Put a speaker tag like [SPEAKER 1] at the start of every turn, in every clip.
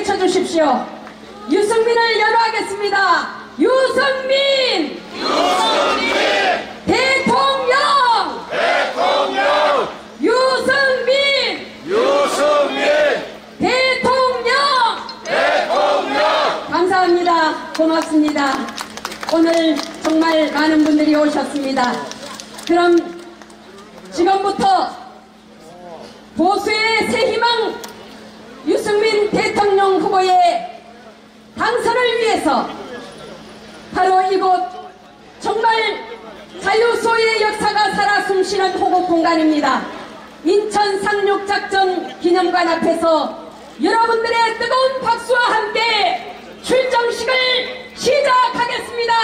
[SPEAKER 1] 외쳐주십시오. 유승민을 연호하겠습니다. 유승민! 대통령! 유승민! 대통령! 감사합니다. 고맙습니다. 오늘 정말 많은 분들이 오셨습니다. 그럼 지금부터 보수의 새 희망 유승민 대통령 후보의 당선을 위해서 바로 이곳 정말 자유소의 역사가 살아 숨쉬는 호국 공간입니다. 인천 상륙작전 기념관 앞에서 여러분들의 뜨거운 박수와 함께 출정식을 시작하겠습니다.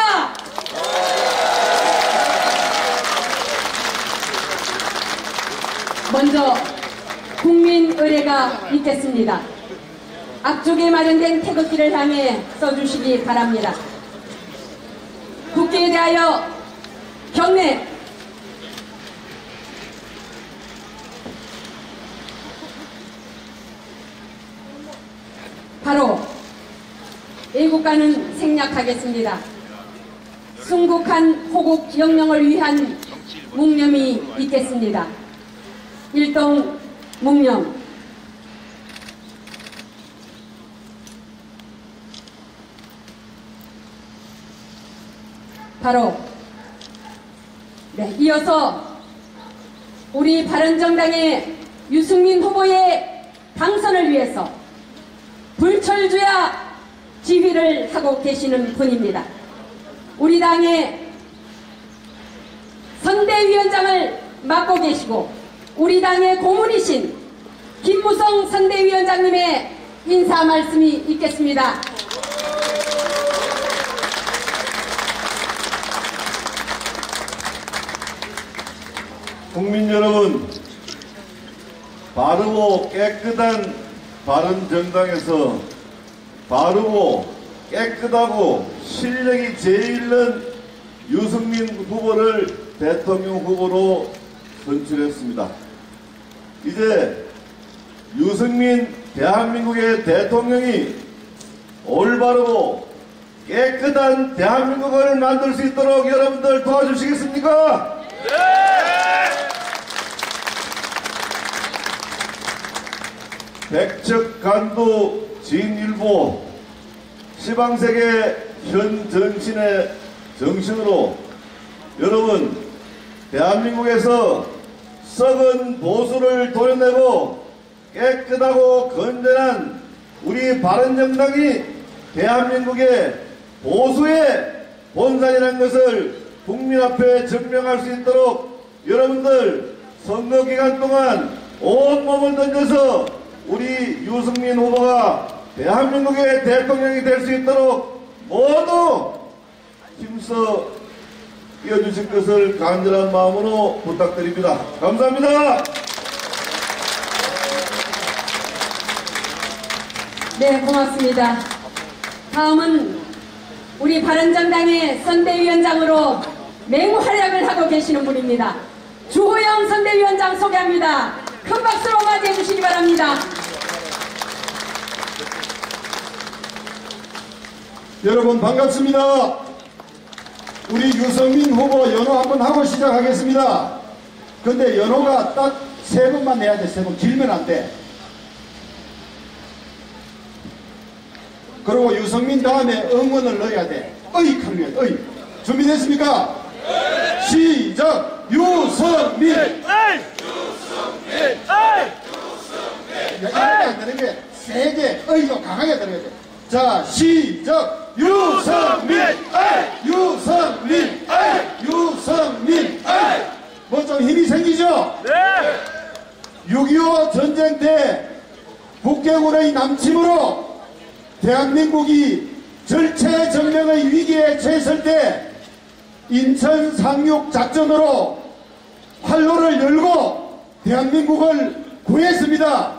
[SPEAKER 1] 먼저 의례가 있겠습니다. 앞쪽에 마련된 태극기를 향해 써주시기 바랍니다. 국기에 대하여 경례 바로 애국가는 생략하겠습니다. 순국한 호국 기억명을 위한 묵념이 있겠습니다. 일동 묵념 바로 네, 이어서 우리 바른정당의 유승민 후보의 당선을 위해서 불철주야 지휘를 하고 계시는 분입니다. 우리 당의 선대위원장을 맡고 계시고 우리 당의 고문이신 김무성 선대위원장님의 인사 말씀이 있겠습니다.
[SPEAKER 2] 국민 여러분, 바르고 깨끗한 바른 정당에서 바르고 깨끗하고 실력이 제일 있는 유승민 후보를 대통령 후보로 선출했습니다. 이제 유승민 대한민국의 대통령이 올바르고 깨끗한 대한민국을 만들 수 있도록 여러분들 도와주시겠습니까? 백척간도 진일보 시방세계 현 정신의 정신으로 여러분 대한민국에서 썩은 보수를 도려내고 깨끗하고 건전한 우리 바른정당이 대한민국의 보수의 본산이라는 것을 국민 앞에 증명할 수 있도록 여러분들 선거 기간 동안 온몸을 던져서 우리 유승민 후보가 대한민국의 대통령이 될 수 있도록 모두 힘써 뛰어주실 것을 간절한 마음으로 부탁드립니다. 감사합니다.
[SPEAKER 1] 네, 고맙습니다. 다음은 우리 바른정당의 선대위원장으로 맹활약을 하고 계시는 분입니다. 주호영 선대위원장 소개합니다. 큰 박수로 맞이해 주시기 바랍니다.
[SPEAKER 3] 여러분 반갑습니다. 우리 유성민 후보 연호 한번 하고 시작하겠습니다. 근데 연호가 딱 세 번만 내야 돼. 세 번. 길면 안 돼. 그리고 유성민 다음에 응원을 넣어야 돼. 어이 거야. 어이. 준비됐습니까? 시작. 유성민. 이렇게 안 되는 게 세게 어이가 강하게 들어야 돼. 자 시작. 유성민. 유성민. 유성민. 뭐좀 힘이 생기죠? 6.25 전쟁 때 북경군의 남침으로 대한민국이 절체절명의 위기에 처했을 때 인천 상륙 작전으로 활로를 열고 대한민국을 구했습니다.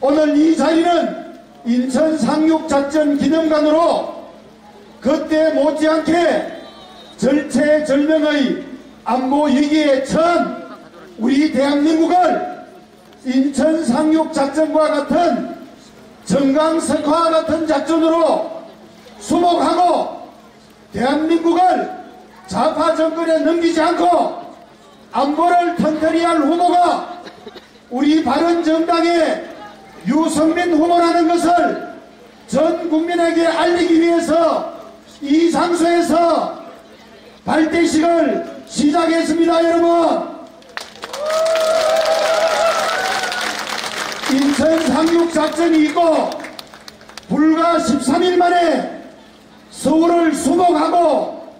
[SPEAKER 3] 오늘 이 자리는 인천 상륙 작전 기념관으로 그때 못지않게 절체절명의 안보 위기에 처한 우리 대한민국을 인천 상륙 작전과 같은
[SPEAKER 4] 정강석화 같은 작전으로 수목하고 대한민국을 좌파 정권에 넘기지 않고 안보를 튼튼히 할 후보가 우리 바른정당의 유성민 후보라는 것을 전 국민에게 알리기 위해서 이 장소에서 발대식을 시작했습니다 여러분 인천 상륙 작전이 있고 불과 13일 만에 서울을 수복하고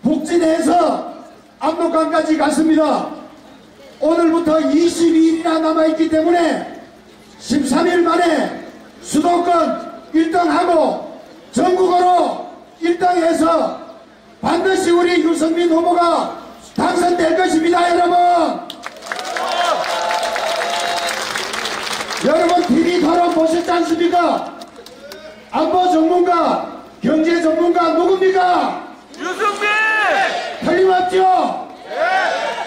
[SPEAKER 4] 북진해서 압록강까지 갔습니다. 오늘부터 22일이나 남아있기 때문에 13일 만에 수도권 1등하고 전국으로 1등해서 반드시 우리 유승민 후보가 당선될 것입니다 여러분 여러분 TV 토론 보셨지 않습니까? 안보 전문가, 경제 전문가 누굽니까?
[SPEAKER 5] 유승민!
[SPEAKER 4] 틀림없죠?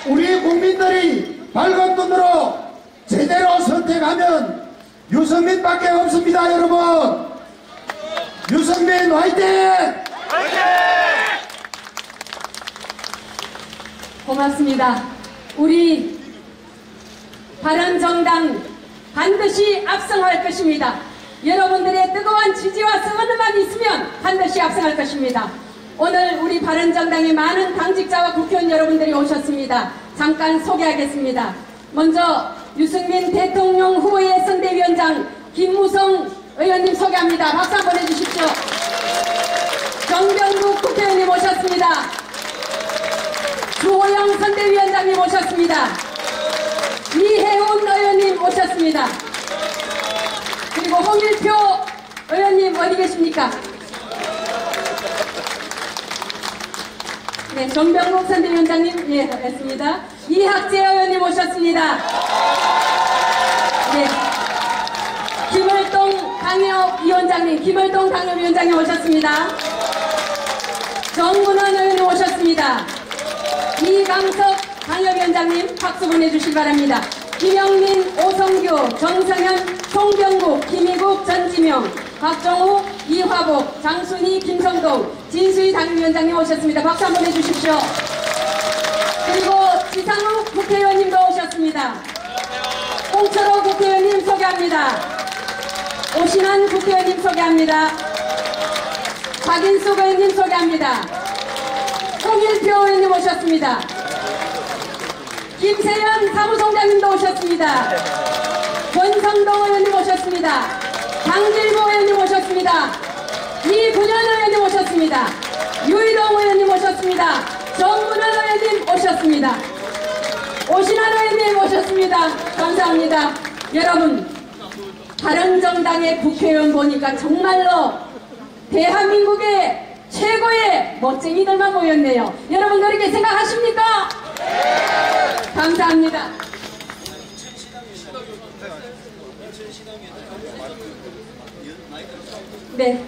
[SPEAKER 4] 우리 국민들이 밝은 눈으로 제대로 선택하면 유승민밖에 없습니다 여러분 유승민 화이팅!
[SPEAKER 1] 고맙습니다. 우리 바른정당 반드시 압승할 것입니다. 여러분들의 뜨거운 지지와 응원만 있으면 반드시 압승할 것입니다. 오늘 우리 바른정당의 많은 당직자와 국회의원 여러분들이 오셨습니다. 잠깐 소개하겠습니다. 먼저 유승민 대통령 후보의 선대위원장 김무성 의원님 소개합니다. 박수 한번 해주십시오. 정병국 국회의원님 오셨습니다. 조호영 선대위원장님 오셨습니다. 이혜훈 의원님 오셨습니다. 그리고 홍일표 의원님 어디 계십니까? 네, 정병국 선대위원장님 예, 했습니다. 이학재 의원님 오셨습니다. 네. 김을동 당협 위원장님, 김을동 당협위원장님 오셨습니다. 정문원 의원님 오셨습니다. 이강석 당협위원장님 박수 보내주시기 바랍니다. 김영민, 오성규, 정성현, 송병국, 김희국, 전지명, 박정우, 이화복, 장순희, 김성동, 진수희 당협위원장님 오셨습니다. 박수 한번 해주십시오. 그리고 지상욱 국회의원님도 오셨습니다. 홍철호 국회의원님 소개합니다. 오신환 국회의원님 소개합니다. 박인숙 의원님 소개합니다. 홍일표 의원님 오셨습니다. 김세연 사무총장님도 오셨습니다. 권성동 의원님 오셨습니다. 강길보 의원님 오셨습니다. 이분현 의원님 오셨습니다. 유일동 의원님 오셨습니다. 정문원 의원님 오셨습니다. 오신환 의원님 오셨습니다. 감사합니다. 여러분, 바른정당의 국회의원 보니까 정말로 대한민국의 최고의 멋쟁이들만 모였네요. 여러분 그렇게 생각하십니까? 감사합니다. 네.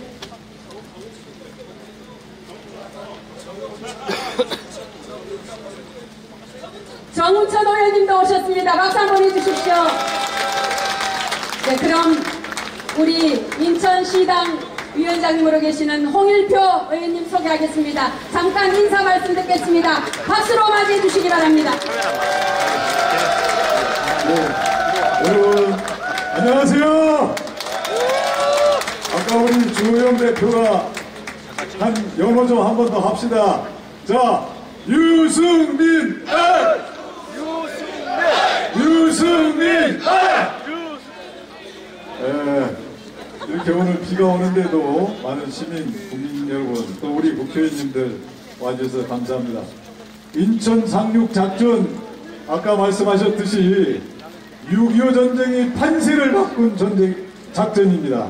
[SPEAKER 1] 정우천 의원님도 오셨습니다. 박수 한번 해주십시오. 네, 그럼 우리 인천시당 위원장님으로 계시는 홍일표 의원님 소개하겠습니다. 잠깐 인사 말씀 듣겠습니다. 박수로 맞이해 주시기 바랍니다.
[SPEAKER 4] 여러분 안녕하세요. 아까 우리 주호영 대표가 한 영어 좀 한 번 더 합시다. 자 유승민 에! 유승민 에! 예, 이렇게 오늘 비가 오는데도 많은 시민 국민 여러분 또 우리 국회의원님들 와주셔서 감사합니다. 인천 상륙 작전 아까 말씀하셨듯이 6.25 전쟁이 판세를 바꾼 전쟁 작전입니다.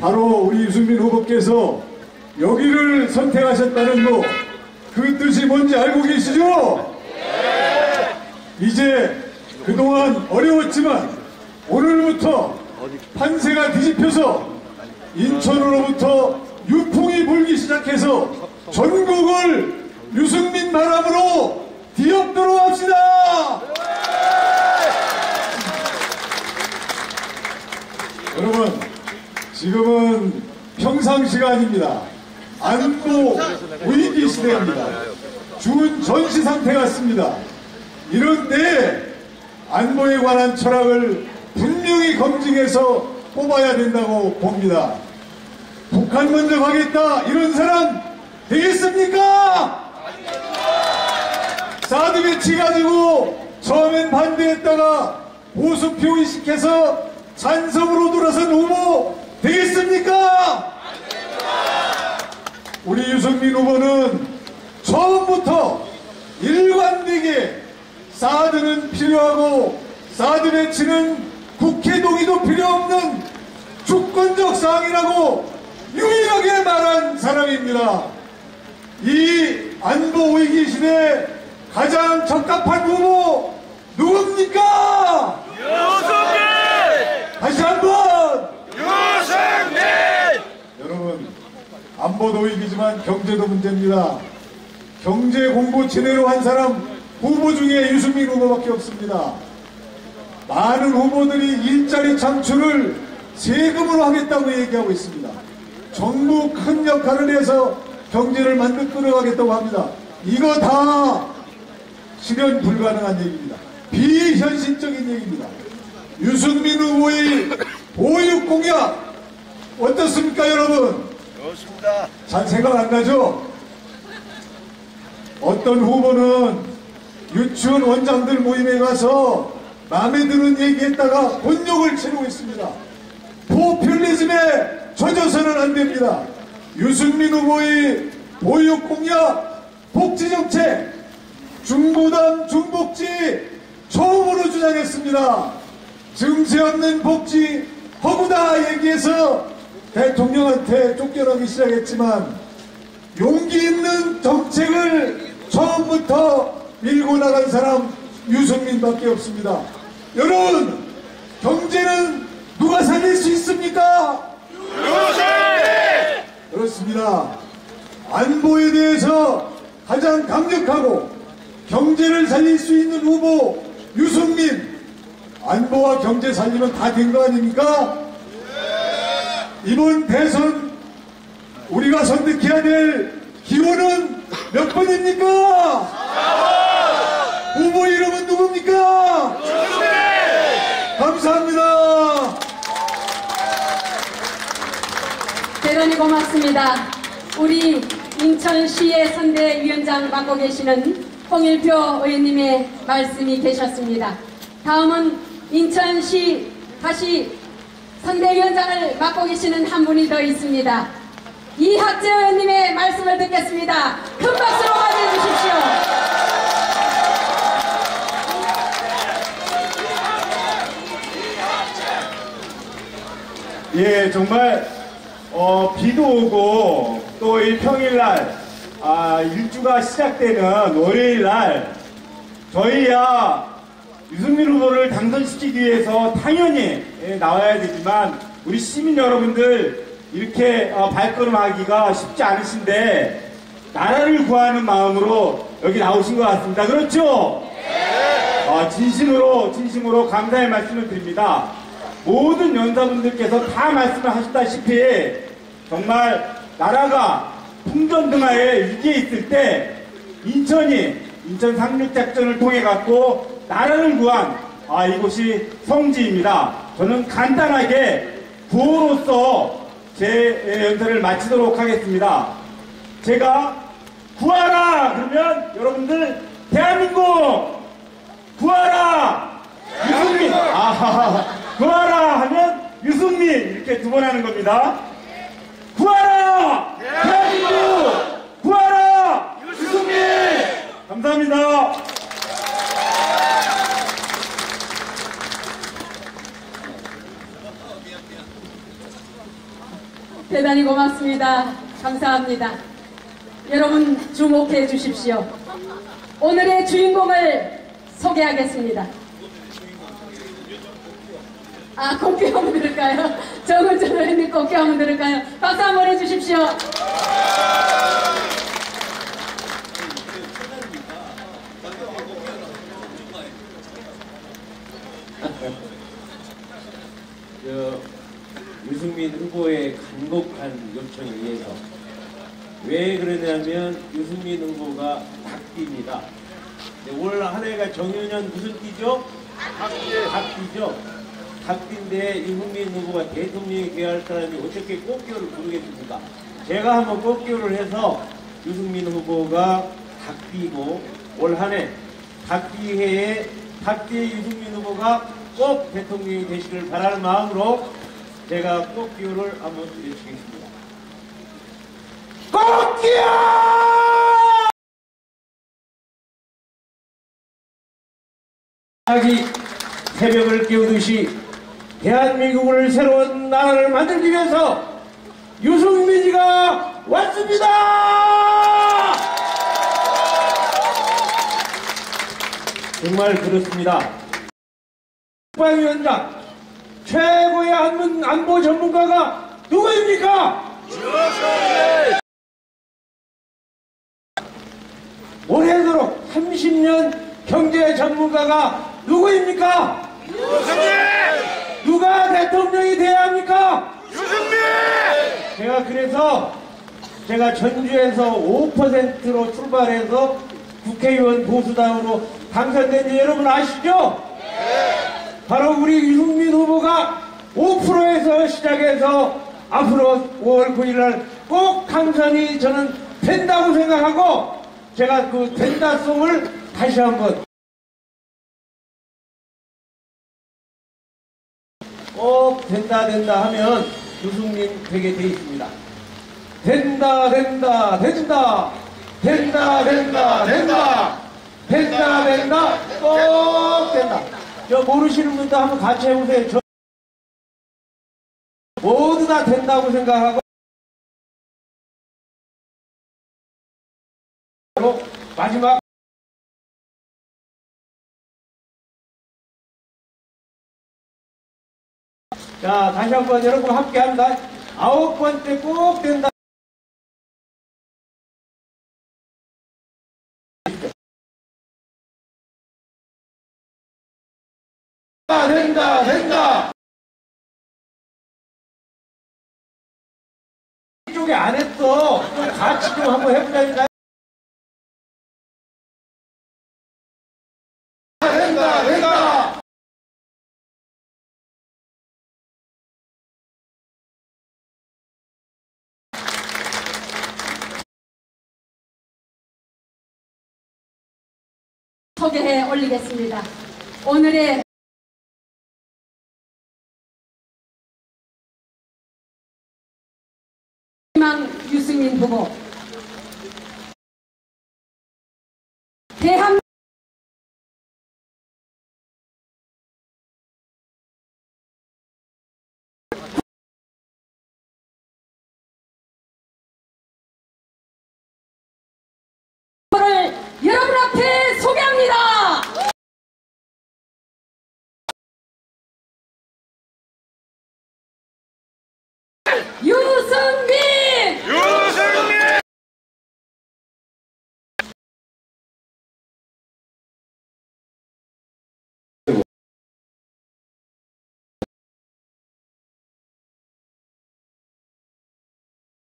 [SPEAKER 4] 바로 우리 유승민 후보께서 여기를 선택하셨다는 거 그 뜻이 뭔지 알고 계시죠? 이제 그동안 어려웠지만 오늘부터 판세가 뒤집혀서 인천으로부터 유풍이 불기 시작해서 전국을 유승민 바람으로 뒤엎도록 합시다! 여러분, 지금은 평상시가 아닙니다. 안보 위기 시대입니다. 준 전시 상태 같습니다. 이런데 안보에 관한 철학을 분명히 검증해서 뽑아야 된다고 봅니다. 북한 먼저 가겠다 이런 사람 되겠습니까? 사드 배치 가지고 처음엔 반대했다가 보수표 의식해서 찬성으로 돌아선 후보 되겠습니까? 우리 유승민 후보는 처음부터 일관되게 사드는 필요하고 사드 배치는 국회 동의도 필요 없는 주권적 사항이라고 유일하게 말한 사람입니다. 이 안보 위기 시대에 가장 적합한 후보 누굽니까?
[SPEAKER 5] 유승민!
[SPEAKER 4] 다시 한번
[SPEAKER 5] 유승민!
[SPEAKER 4] 여러분 안보도 위기지만 경제도 문제입니다. 경제 공부 제대로 한 사람 후보 중에 유승민 후보밖에 없습니다. 많은 후보들이 일자리 창출을 세금으로 하겠다고 얘기하고 있습니다. 정부 큰 역할을 해서 경제를 만들 끌어가겠다고 합니다. 이거 다 실현 불가능한 얘기입니다. 비현실적인 얘기입니다. 유승민 후보의 보육 공약 어떻습니까 여러분?
[SPEAKER 5] 좋습니다.
[SPEAKER 4] 잘 생각 안 나죠? 어떤 후보는 유치원 원장들 모임에 가서 마음에 드는 얘기했다가 본욕을 치르고 있습니다. 포퓰리즘에 젖어서는 안 됩니다. 유승민 후보의 보육 공약, 복지 정책, 중부담 중복지 처음으로 주장했습니다. 증세 없는 복지 허구다 얘기해서 대통령한테 쫓겨나기 시작했지만 용기 있는 정책을 처음부터 밀고 나간 사람 유승민밖에 없습니다. 여러분 경제는 누가 살릴 수 있습니까?
[SPEAKER 5] 유승민!
[SPEAKER 4] 그렇습니다. 안보에 대해서 가장 강력하고 경제를 살릴 수 있는 후보 유승민 안보와 경제 살리면 다 된 거 아닙니까? 이번 대선 우리가 선택해야 될 기호는 몇 번입니까? 후보 이름은 누굽니까? 감사합니다.
[SPEAKER 1] 대단히 고맙습니다. 우리 인천시의 선대위원장 맡고 계시는 홍일표 의원님의 말씀이 계셨습니다. 다음은 인천시 다시 선대위원장을 맡고 계시는 한 분이 더 있습니다. 이학재 의원님의 말씀을 듣겠습니다. 큰 박수로 맞이해 주십시오.
[SPEAKER 6] 예, 정말 어, 비도 오고 또 이 평일날 아, 일주가 시작되는 월요일날 저희야 유승민 후보를 당선시키기 위해서 당연히 예, 나와야 되지만 우리 시민 여러분들 이렇게 어, 발걸음하기가 쉽지 않으신데 나라를 구하는 마음으로 여기 나오신 것 같습니다. 그렇죠? 어, 진심으로 진심으로 감사의 말씀을 드립니다. 모든 연사분들께서 다 말씀을 하셨다시피 정말 나라가 풍전등화에 위기에 있을 때 인천이 인천 상륙작전을 통해 갖고 나라를 구한 아, 이곳이 성지입니다. 저는 간단하게 구호로서 제 연설을 마치도록 하겠습니다. 제가 구하라 그러면 여러분들 대한민국 구하라 유승민 아 구하라 하면 유승민 이렇게 두 번 하는 겁니다 구하라 대한민국 구하라 유승민 감사합니다
[SPEAKER 1] 대단히 고맙습니다. 감사합니다. 여러분 주목해 주십시오. 오늘의 주인공을 소개하겠습니다. 아, 꽃게 한번 들을까요? 정은철 의원님 꽃게 한번 들을까요? 박수 한번 해주십시오.
[SPEAKER 7] 저, 유승민 후보의 간곡한 요청에 의해서 왜 그러냐면 유승민 후보가 닭띠입니다. 네, 올한 해가 정유년 무슨 띠죠? 닭띠죠. 닭띠인데 유승민 후보가 대통령이 돼야 할 사람이 어떻게 꽃기호를 부르겠습니까? 제가 한번 꽃기호를 해서 유승민 후보가 닭띠고 올 한해 닭띠해에 닭띠의 유승민 후보가 꼭 대통령이 되시길 바라는 마음으로 제가 꽃기호를 한번 외치겠습니다. 꽃기호! 자기 새벽을 깨우듯이 대한민국을 새로운 나라를 만들기 위해서 유승민이가 왔습니다! 정말 그렇습니다. 국방위원장 최고의 안문, 안보 전문가가 누구입니까? 올해도록 30년 경제 전문가가 누구입니까? 누가 대통령이 돼야 합니까? 제가 그래서 제가 전주에서 5%로 출발해서 국회의원 보수당으로 당선된 지 여러분 아시죠? 바로 우리 유승민 후보가 5%에서 시작해서 앞으로 5월 9일 날꼭 당선이 저는 된다고 생각하고 제가 그 된다송을 다시 한번 꼭 된다 된다 하면 유승민 되게 돼 있습니다. 된다 된다 된다 된다 된다 된다 된다 된다 꼭 된다. 저 모르시는 분도 한번 같이 해보세요. 저 모두 다 된다고 생각하고 마지막 자 다시 한번 여러분 함께 합니다. 아홉 번째 꼭 된다. 된다 된다 이쪽에 안 했어 좀 같이 좀 한번 해보자니까
[SPEAKER 1] 소개해 올리겠습니다. 오늘의 희망 유승민 후보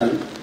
[SPEAKER 5] Thank you.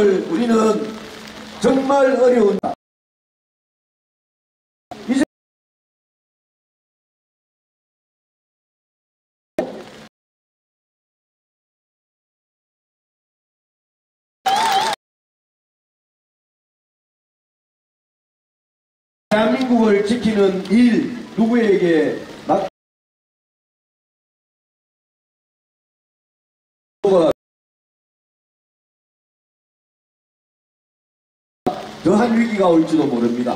[SPEAKER 7] 우리는 정말 어려운
[SPEAKER 8] 이제 대한민국을 지키는 일 누구에게 더한 위기가 올지도 모릅니다.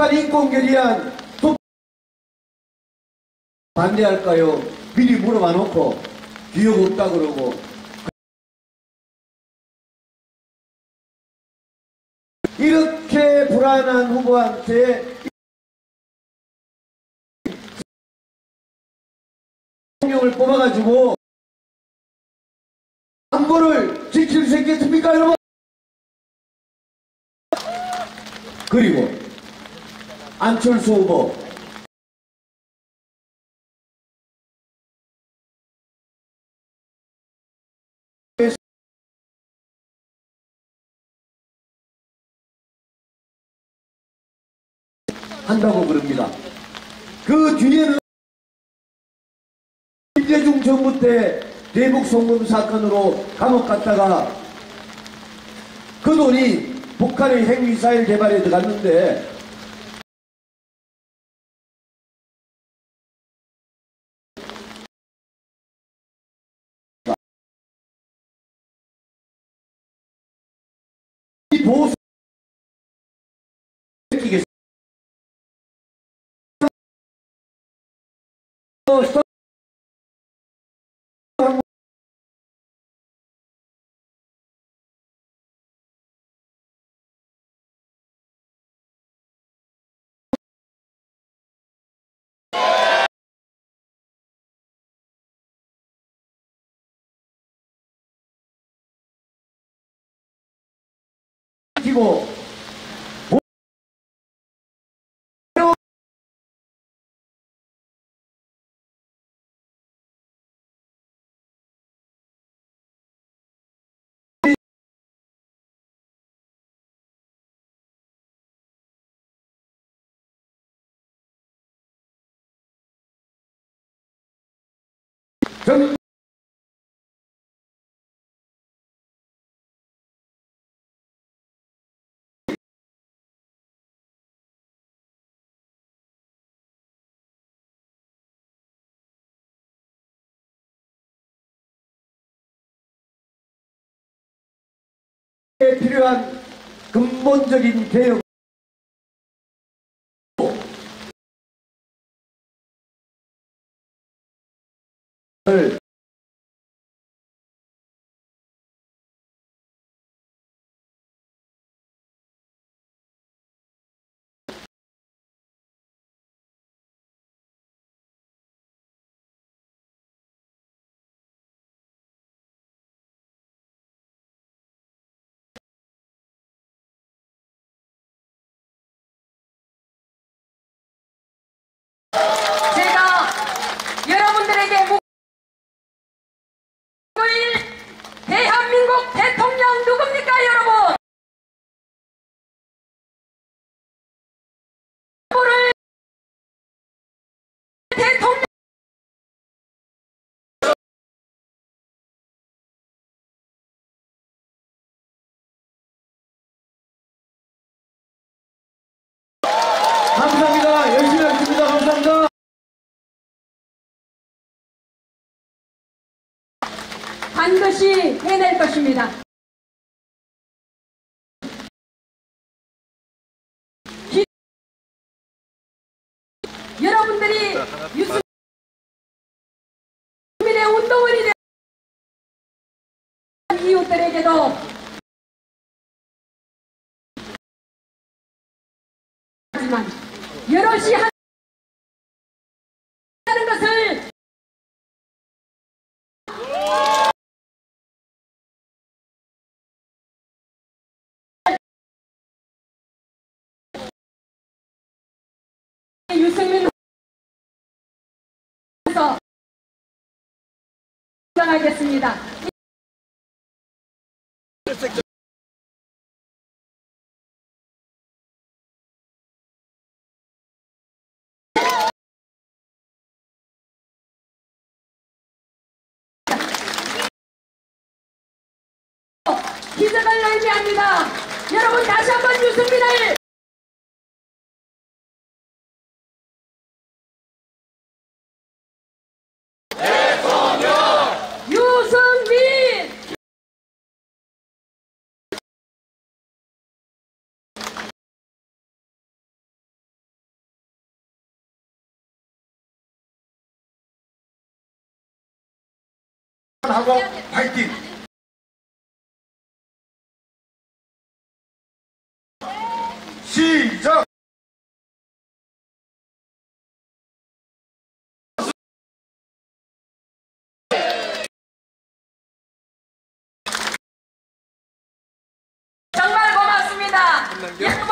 [SPEAKER 8] 북한 인권 결의안 또 반대할까요? 미리 물어봐 놓고 기억 없다 그러고 이렇게 불안한 후보한테 대통령을 뽑아가지고 안보를 지킬 수 있겠습니까 여러분? 그리고 안철수 후보 한다고 그럽니다. 그 뒤에는 김대중 정부 때 대북 송금 사건으로 감옥 갔다가 그 돈이 북한의 핵미사일 개발에 들어갔는데 이 보수 記号。全 필요한 근본적인 개혁
[SPEAKER 1] 반드시 해낼 것입니다. 기- 여러분들이 유승민의 운동원이 된 이웃들에게도 유승민 후보에서 정하겠습니다. 기적을 의미합니다. 여러분 다시 한번 유승민을
[SPEAKER 3] 도전하고 파이팅! 시작! 정말 고맙습니다.